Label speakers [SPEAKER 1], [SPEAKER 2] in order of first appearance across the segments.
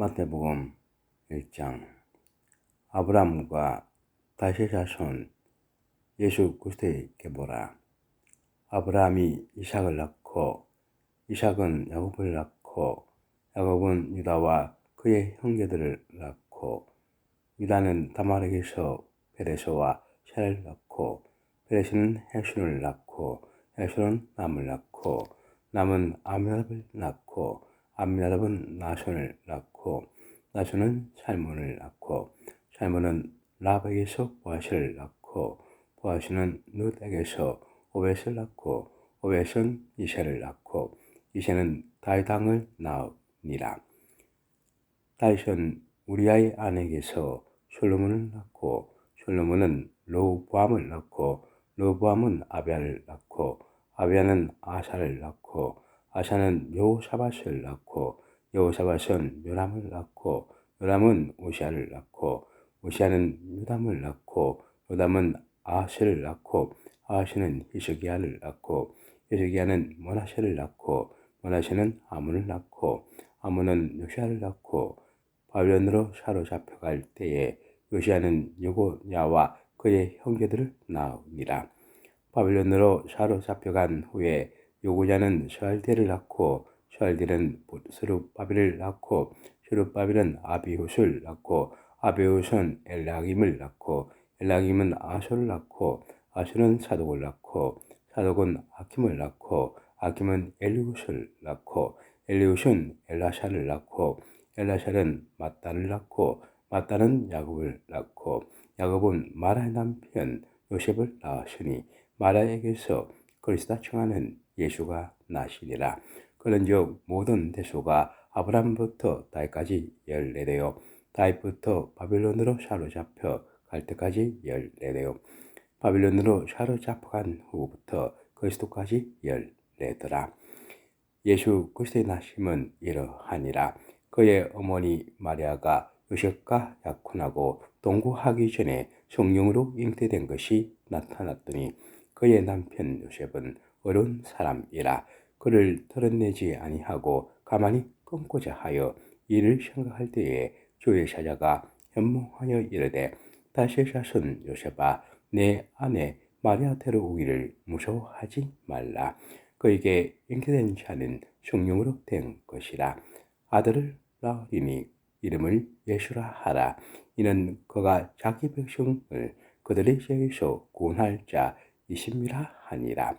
[SPEAKER 1] 마태복음 1장 아브라함과 다시 자손 예수 그리스도에게 보라. 아브라함이 이삭을 낳고 이삭은 야곱을 낳고 야곱은 유다와 그의 형제들을 낳고 유다는 다말에게서 베레스와 샤를 낳고 베레스는 헤순을 낳고 헤순은 남을 낳고 남은 아미나답을 낳고 암미나답은 나손을 낳고 나손은 살몬을 낳고 살몬은 라백에서 보아스를 낳고 보아스는 룻에게서 오벳을 낳고 오벳은 이세를 낳고 이세는 다이당을 낳으니라. 다윗은 우리아의 아내에게서 솔로몬을 낳고 솔로몬은 로보암을 낳고 로보암은 아비아를 낳고 아비아는 아사를 낳고 아사는 여호사밧을 낳고 여호사밧은 요람을 낳고 요람은 오시아를 낳고 오시아는 요담을 낳고 요담은 아하스를 낳고 아하스는 히스기야를 낳고 히스기야는 모나세를 낳고 모나세는 아문을 낳고 아문은 요시아를 낳고 바빌론으로 사로잡혀갈 때에 요시아는 요고냐와 그의 형제들을 낳으니라. 바빌론으로 사로잡혀간 후에 요고자는 샤알데를 낳고 샤알데는 스룹바빌을 낳고 스룹바빌은 아비훗을 낳고 아비훗은 엘라김을 낳고 엘라김은 아솔을 낳고 아솔은 사독을 낳고 사독은 아킴을 낳고 아킴은 엘리훗을 낳고 엘리훗은 엘라샤를 낳고 엘라샤는 마따를 낳고 마따는 야곱을 낳고 야곱은 마라의 남편 요셉을 낳았으니 마라에게서 그리스다 청하는 예수가 나시니라. 그런즉 모든 대소가 아브람부터 다윗까지 열네되어 다윗부터 바빌론으로 사로잡혀 갈 때까지 열네되어 바빌론으로 사로잡혀간 후부터 그리스도까지 열네더라. 예수 그리스도의 나심은 이러하니라. 그의 어머니 마리아가 요셉과 약혼하고 동거하기 전에 성령으로 잉태된 것이 나타났더니 그의 남편 요셉은 어려운 사람이라 그를 털어내지 아니하고 가만히 끊고자 하여 이를 생각할 때에 주의 사자가 현몽하여 이르되 다시 자손 요셉아 내 아내 마리아 데려오기를 무서워하지 말라. 그에게 잉태된 자는 성령으로 된 것이라. 아들을 낳으리니 이름을 예수라 하라. 이는 그가 자기 백성을 그들의 죄에서 구원할 자이심이라 하니라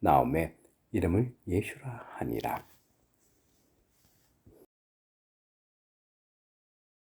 [SPEAKER 1] 나옴의 이름을 예수라 하니라.